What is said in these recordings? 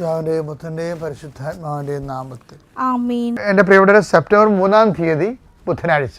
പിതാവിന്റെയും ബുദ്ധന്റെയും പരിശുദ്ധാത്മാവിന്റെയും നാമത്തിൽ. എന്റെ പ്രിയപ്പെട്ട സെപ്റ്റംബർ മൂന്നാം തീയതി ബുധനാഴ്ച.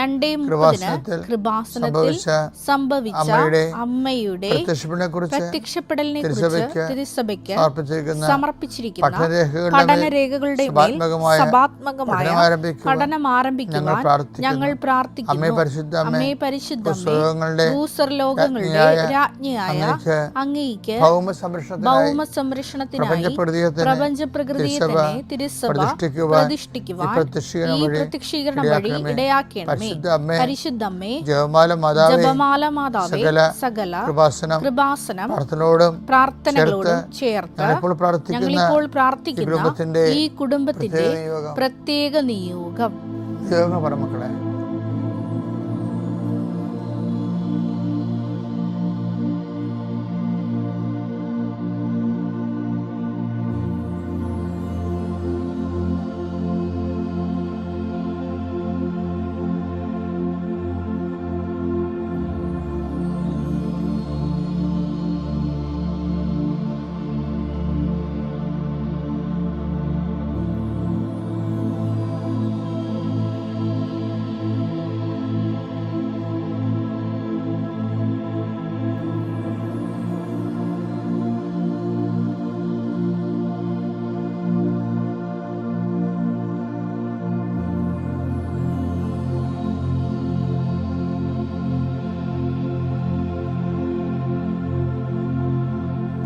രണ്ടേ മുപ്പതിന് കൃപാസനത്തിൽ സംഭവിച്ച അമ്മയുടെ പ്രത്യക്ഷപ്പെടലിനെ കുറിച്ച് തിരുസഭയ്ക്ക് തിരുസഭയ്ക്ക് സമർപ്പിച്ചിരിക്കുന്ന പഠനരേഖകളുടെ മേൽ സഭാത്മകമായ പഠനം ആരംഭിക്കുവാൻ ഞങ്ങൾ പ്രാർത്ഥിക്കുന്നു. അമ്മേ പരിശുദ്ധ ഭൂസ്വർലോകങ്ങളുടെ രാജ്ഞിയായ അങ്ങേക്ക് ഭൗമ സംരക്ഷണത്തിനായി പ്രപഞ്ച പ്രകൃതിയെ തന്നെ തിരുസഭ പ്രതിഷ്ഠിക്കുവാൻ ഈ പ്രത്യക്ഷീകരണം വഴി പ്രത്യക്ഷീകരണം വഴി ഇടയാക്കണമേ. പരിശുദ്ധമ്മേ ജപമാല മാതാവേ ജപമാല മാതാവേ സകല സകല കൃപാസനം കൃപാസനം പ്രാർത്ഥനയോടും പ്രാർത്ഥനകളോടും ചേർത്ത് ഞങ്ങളിപ്പോൾ പ്രാർത്ഥിക്കുന്ന ഞങ്ങളിപ്പോൾ ഈ കുടുംബത്തിന്റെ പ്രത്യേക നിയോഗം. പ്രത്യേക നിയോഗം. നിയോഗം പറ മക്കളെ.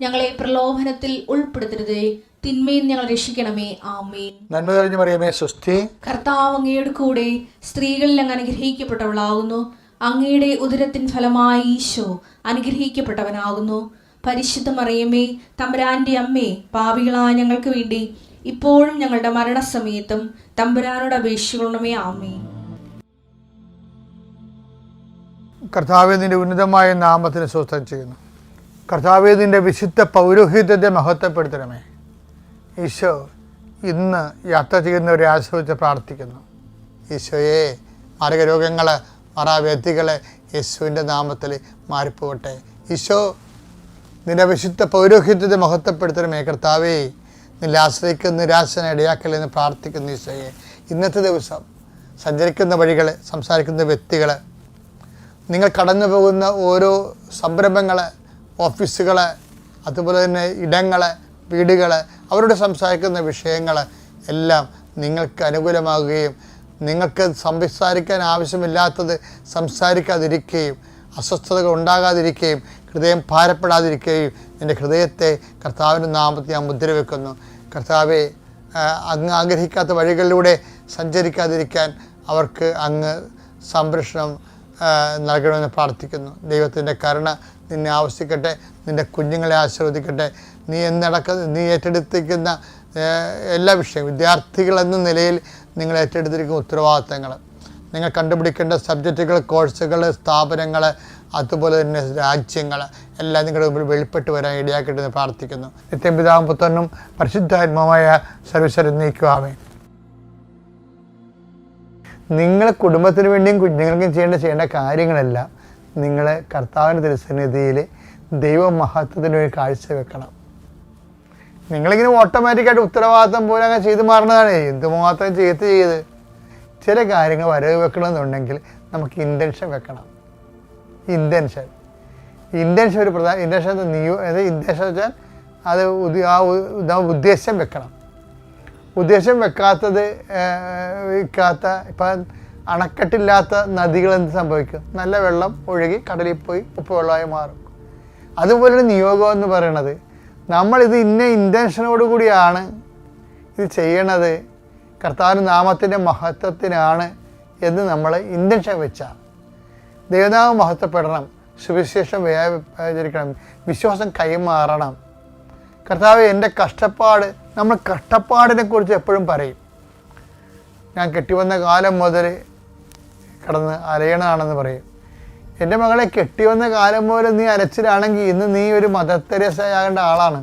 ഞങ്ങളെ പ്രലോഭനത്തിൽ ഉൾപ്പെടുത്തരുതേ. തിന്മയിൽ ഞങ്ങൾ രക്ഷിക്കണമേ. ആമേൻ. നന്മ തെളിഞ്ഞു പറയുമേ സ്വസ്തി. കർത്താവ് അങ്ങയുടെ കൂടെ സ്ത്രീകളിൽ അങ്ങ് അനുഗ്രഹിക്കപ്പെട്ടവളാകുന്നു അങ്ങയുടെ ഉദരത്തിൻ ഫലമായി ഈശോ അനുഗ്രഹിക്കപ്പെട്ടവനാകുന്നു. പരിശുദ്ധ മറിയമേ തമ്പുരാന്റെ അമ്മേ പാപികളായ ഞങ്ങൾക്ക് വേണ്ടി ഇപ്പോഴും ഞങ്ങളുടെ മരണസമയത്തും തമ്പുരാനോട് അപേക്ഷിക്കണമേ. ആമേ കർത്താവ് നിന്റെ ഉന്നതമായ നാമത്തിന് സ്വസ്ഥം ചെയ്യുന്നു. കർത്താവെ നിന്റെ വിശുദ്ധ പൗരോഹിത്യത്തെ മഹത്വപ്പെടുത്തണമേ. ഈശോ ഇന്ന് യാത്ര ചെയ്യുന്നവരെ ആശ്രയിച്ച് പ്രാർത്ഥിക്കുന്നു. ഈശോയെ മാരകരോഗങ്ങൾ മറാവ്യക്തികൾ യേശുവിന്റെ നാമത്തിൽ മാറിപ്പോകട്ടെ. ഈശോ നിന്റെ വിശുദ്ധ പൗരോഹിത്യത്തെ മഹത്വപ്പെടുത്തണമേ കർത്താവേ. നിന്നെ ആശ്രയിക്കുന്ന നിരാശന ഇടയാക്കലെന്ന് പ്രാർത്ഥിക്കുന്നു ഈശോയെ. ഇന്നത്തെ ദിവസം സഞ്ചരിക്കുന്ന വഴികൾ സംസാരിക്കുന്ന വ്യക്തികൾ നിങ്ങൾ കടന്നു പോകുന്ന ഓരോ സംരംഭങ്ങൾ ഓഫീസുകൾ അതുപോലെ തന്നെ ഇടങ്ങൾ വീടുകൾ അവരോട് സംസാരിക്കുന്ന വിഷയങ്ങൾ എല്ലാം നിങ്ങൾക്ക് അനുകൂലമാകുകയും നിങ്ങൾക്ക് സംസാരിക്കാൻ ആവശ്യമില്ലാത്തത് സംസാരിക്കാതിരിക്കുകയും അസ്വസ്ഥതകൾ ഉണ്ടാകാതിരിക്കുകയും ഹൃദയം ഭാരപ്പെടാതിരിക്കുകയും എന്റെ ഹൃദയത്തെ കർത്താവിന്റെ നാമത്തിൽ ഞാൻ മുദ്ര വെക്കുന്നു കർത്താവെ അങ്ങ് ആഗ്രഹിക്കാത്ത വഴികളിലൂടെ സഞ്ചരിക്കാതിരിക്കാൻ അവർക്ക് അങ്ങ് സംരക്ഷണം നൽകണമെന്ന് പ്രാർത്ഥിക്കുന്നു. ദൈവത്തിന്റെ കരുണ നിന്നെ ആവശ്യിക്കട്ടെ നിന്റെ കുഞ്ഞുങ്ങളെ ആശീർവദിക്കട്ടെ. നീ എന്നടക്ക നീ ഏറ്റെടുത്തിരിക്കുന്ന എല്ലാ വിഷയവും വിദ്യാർത്ഥികൾ എന്ന നിലയിൽ നിങ്ങൾ ഏറ്റെടുത്തിരിക്കുന്ന ഉത്തരവാദിത്തങ്ങൾ. നിങ്ങൾ കണ്ടുപിടിക്കേണ്ട സബ്ജക്റ്റുകൾ കോഴ്സുകൾ സ്ഥാപനങ്ങൾ അതുപോലെ തന്നെ രാജ്യങ്ങൾ എല്ലാം നിങ്ങളുടെ മുമ്പിൽ വെളിപ്പെട്ട് വരാൻ ഇടയാക്കട്ടെ എന്ന് പ്രാർത്ഥിക്കുന്നു. നിത്യം പിതാവും പുത്രനും പരിശുദ്ധാത്മാവായ സർവീശ്വരൻ നീക്കുവാമേ നിങ്ങൾ കുടുംബത്തിന് വേണ്ടിയും കുഞ്ഞുങ്ങൾക്കും ചെയ്യേണ്ട ചെയ്യേണ്ട കാര്യങ്ങളെല്ലാം നിങ്ങൾ കർത്താവിന്റെ തിരുസന്നിധിയിൽ മഹത്വത്തിന് കാഴ്ച വെക്കണം. നിങ്ങളിങ്ങനെ ഓട്ടോമാറ്റിക്കായിട്ട് ഉത്തരവാദിത്തം പോലെ അങ്ങനെ ചെയ്തു മാറുന്നതാണ് എന്തുമാത്രം ചെയ്ത് ചെയ്ത് ചില കാര്യങ്ങൾ വരവ് വെക്കണമെന്നുണ്ടെങ്കിൽ നമുക്ക് ഇന്റൻഷൻ വെക്കണം. ഇന്റൻഷൻ ഇന്റൻഷൻ ഒരു പ്രധാന ഇന്റൻഷൻ നിയോ അതായത് ഇന്റൻഷൻ വെച്ചാൽ അത് ആ ഉദ്ദേശം വെക്കണം. ഉദ്ദേശം വെക്കാത്തത് വെക്കാത്ത ഇപ്പം അണക്കെട്ടില്ലാത്ത നദികൾ എന്ത് സംഭവിക്കും? നല്ല വെള്ളം ഒഴുകി കടലിൽ പോയി ഉപ്പുവെള്ളമായി മാറും. അതുപോലെ നിയോഗം എന്ന് പറയണത് നമ്മളിത് ഇന്ന ഇന്റൻഷനോട് കൂടിയാണ് ഇത് ചെയ്യണത്. കർത്താവിന്റെ നാമത്തിന്റെ മഹത്വത്തിനാണ് എന്ന് നമ്മൾ ഇന്റൻഷൻ വെച്ചാൽ. ദൈവനാമം മഹത്വപ്പെടണം. സുവിശേഷം വ്യാപരിക്കണം. വിശ്വാസം കൈമാറണം. കർത്താവ് എന്റെ കഷ്ടപ്പാട് നമ്മൾ കഷ്ടപ്പാടിനെക്കുറിച്ച് എപ്പോഴും പറയും. ഞാൻ കെട്ടിവന്ന കാലം മുതൽ കിടന്ന് അലയണാണെന്ന് പറയും. എന്റെ മകളെ കെട്ടിവന്ന കാലം പോലെ നീ അരച്ചിലാണെങ്കിൽ ഇന്ന് നീ ഒരു മദർ തെരേസയാകേണ്ട ആളാണ്.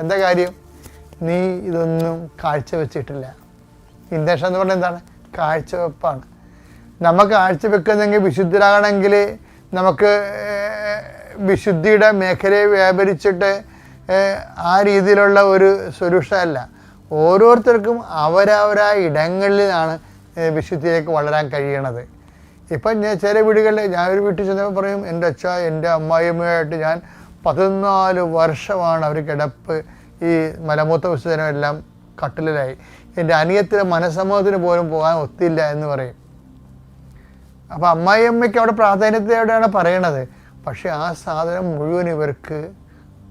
എന്താ കാര്യം? നീ ഇതൊന്നും കാഴ്ചവെച്ചിട്ടില്ല. ഇൻഡക്ഷൻ എന്ന് പറഞ്ഞാൽ എന്താണ്? കാഴ്ചവെപ്പാണ്. നമുക്ക് കാഴ്ചവെക്കുന്നെങ്കിൽ വിശുദ്ധരാകണമെങ്കിൽ നമുക്ക് വിശുദ്ധിയുടെ മേഖലയെ വ്യാപരിച്ചിട്ട് ആ രീതിയിലുള്ള ഒരു സൊല്യൂഷൻ അല്ല. ഓരോരുത്തർക്കും അവരവരായ ഇടങ്ങളിലാണ് വിശുദ്ധിയിലേക്ക് വളരാൻ കഴിയണത്. ഇപ്പം ഞാൻ ചില വീടുകളിൽ ഞാൻ ഒരു വീട്ടിൽ ചെന്നപ്പോൾ പറയും എന്റെ അച്ഛ എന്റെ അമ്മായിയമ്മയായിട്ട് ഞാൻ പതിനാല് വർഷമാണ് അവർ കിടപ്പ് ഈ മലമൂത്ര വിസർജനം എല്ലാം കട്ടിലായി എന്റെ അനിയത്തിന്റെ മനസ്സമ്മതത്തിന് പോലും പോകാൻ ഒത്തില്ല എന്ന് പറയും. അപ്പോൾ അമ്മായിയമ്മയ്ക്ക് അവിടെ പ്രാധാന്യത്തോടെയാണ് പറയണത്. പക്ഷേ ആ സാധനം മുഴുവൻ ഇവർക്ക്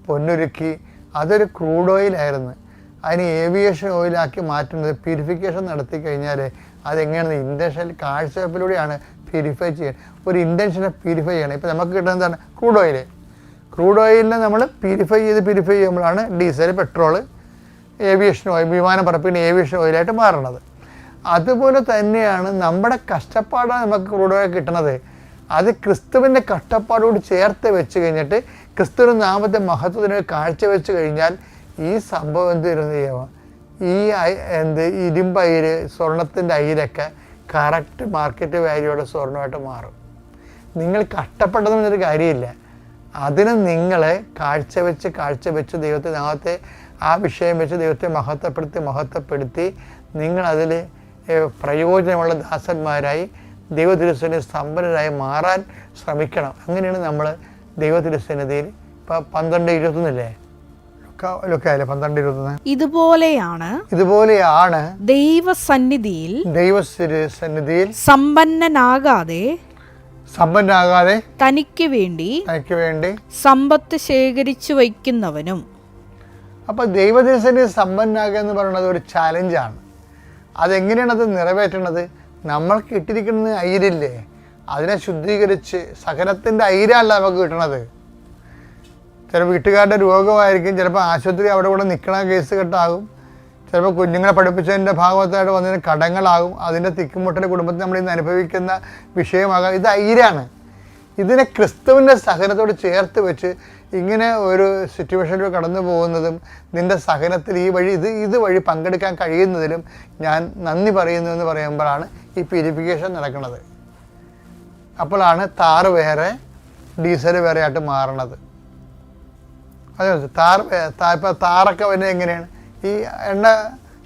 പൊന്നൊരുക്കി അതൊരു ക്രൂഡ് ഓയിലായിരുന്നു. അതിന് ഏവിയേഷൻ ഓയിലാക്കി മാറ്റുന്നത് പ്യൂരിഫിക്കേഷൻ നടത്തി കഴിഞ്ഞാൽ അതെങ്ങനെയാണ് ഇൻഡസ്ട്രിയൽ കാഴ്ചവെപ്പിലൂടെയാണ് പ്യൂരിഫൈ ചെയ്യണം ഒരു ഇന്റൻഷനെ പ്യൂരിഫൈ ചെയ്യണം. ഇപ്പോൾ നമുക്ക് കിട്ടുന്നത് എന്താണ്? ക്രൂഡ് ഓയിൽ ക്രൂഡ് ഓയിലിനെ നമ്മൾ പ്യൂരിഫൈ ചെയ്ത് പ്യൂരിഫൈ ചെയ്യുമ്പോഴാണ് ഡീസൽ പെട്രോൾ ഏവിയേഷൻ ഓയിൽ വിമാനം പറപ്പിന് ഏവിയേഷൻ ഓയിലായിട്ട് മാറണത് അതുപോലെ തന്നെയാണ് നമ്മുടെ കഷ്ടപ്പാടാണ് നമുക്ക് ക്രൂഡ് ഓയിൽ കിട്ടുന്നത്. അത് ക്രിസ്തുവിന്റെ കഷ്ടപ്പാടോട് ചേർത്ത് വെച്ച് കഴിഞ്ഞിട്ട് ക്രിസ്തുവിന്റെ നാമത്തെ മഹത്വത്തിന് കാഴ്ചവെച്ച് കഴിഞ്ഞാൽ ഈ സംഭവം എന്ത് ചെയ്യുന്നത് ഈ എന്ത്? ഇരുമ്പ് അയിര് സ്വർണത്തിന്റെ അയിരൊക്കെ കറക്റ്റ് മാർക്കറ്റ് വാല്യൂടെ സ്വർണമായിട്ട് മാറും. നിങ്ങൾ കഷ്ടപ്പെട്ടതെന്നൊരു കാര്യമില്ല. അതിന് നിങ്ങളെ കാഴ്ചവെച്ച് കാഴ്ചവെച്ച് ദൈവത്തെ നാളത്തെ ആ വിഷയം വെച്ച് ദൈവത്തെ മഹത്വപ്പെടുത്തി മഹത്വപ്പെടുത്തി നിങ്ങളതിൽ പ്രയോജനമുള്ള ദാസന്മാരായി ദൈവതിരുസന്നിധി സമ്പന്നരായി മാറാൻ ശ്രമിക്കണം. അങ്ങനെയാണ് നമ്മൾ ദൈവതിരുസന്നിധിയിൽ ഇപ്പോൾ പന്ത്രണ്ട് ഇരുപത്തൊന്നില്ലേ? പന്ത്രണ്ട് ഇരുപത്തൊന്ന്? ഇതുപോലെയാണ് ഇതുപോലെയാണ് ദൈവസന്നിധിയിൽ ദൈവസ്ഥിര സന്നിധിയിൽ സമ്പന്നനാകാതെ സമ്പന്നനാകാതെ തനിക്ക് വേണ്ടി തനിക്ക് വേണ്ടി സമ്പത്ത് ശേഖരിച്ചു വയ്ക്കുന്നവനും അപ്പോൾ ദൈവദിവസത്തിന് സമ്പന്നാകുക എന്ന് പറയുന്നത് ഒരു ചാലഞ്ചാണ്. അതെങ്ങനെയാണ് അത് നിറവേറ്റണത് നമ്മൾക്ക് ഇട്ടിരിക്കുന്നത് അയിരില്ലേ? അതിനെ ശുദ്ധീകരിച്ച് സകലത്തിന്റെ അയിരല്ല നമുക്ക് കിട്ടണത്. ചില വീട്ടുകാരുടെ രോഗമായിരിക്കും ചിലപ്പോൾ ആശുപത്രി അവിടെ കൂടെ നിൽക്കണ കേസ് കെട്ടാകും ചിലപ്പോൾ കുഞ്ഞുങ്ങളെ പഠിപ്പിച്ചതിന്റെ ഭാഗത്തായിട്ട് വന്നതിന് കടങ്ങളാകും അതിന്റെ തിക്കുമുട്ടൽ കുടുംബത്തിൽ നമ്മൾ ഇന്ന് അനുഭവിക്കുന്ന വിഷയമാകാം. ഇത് ഐരാണ്. ഇതിനെ ക്രിസ്തുവിന്റെ സഹനത്തോട് ചേർത്ത് വെച്ച് ഇങ്ങനെ ഒരു സിറ്റുവേഷനിൽ കടന്നു പോകുന്നതും നിന്റെ സഹനത്തിൽ ഈ വഴി ഇത് ഇത് വഴി പങ്കെടുക്കാൻ കഴിയുന്നതിലും ഞാൻ നന്ദി പറയുന്നു എന്ന് പറയുമ്പോഴാണ് ഈ പ്യൂരിഫിക്കേഷൻ നടക്കുന്നത്. അപ്പോഴാണ് താറ് വേറെ ഡീസൽ വേറെ ആയിട്ട് മാറണത്. അതെ താർ ഇപ്പം താറൊക്കെ വരുന്നത് എങ്ങനെയാണ്? ഈ എണ്ണ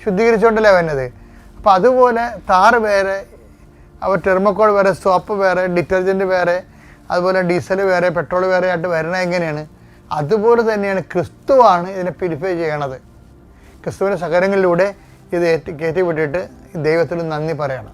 ശുദ്ധീകരിച്ചുകൊണ്ടല്ലേ വരുന്നത്? അപ്പോൾ അതുപോലെ താർ വേറെ അപ്പോൾ ടെർമക്കോൾ വേറെ സോപ്പ് വേറെ ഡിറ്റർജന്റ് വേറെ അതുപോലെ ഡീസൽ വേറെ പെട്രോൾ വേറെ ആയിട്ട് വരണത് എങ്ങനെയാണ്? അതുപോലെ തന്നെയാണ് ക്രിസ്തുവാണ് ഇതിനെ പ്യൂരിഫൈ ചെയ്യണത്. ക്രിസ്തുവിന്റെ സകരങ്ങളിലൂടെ ഇത് കയറ്റി വിട്ടിട്ട് ദൈവത്തിന് നന്ദി പറയണം.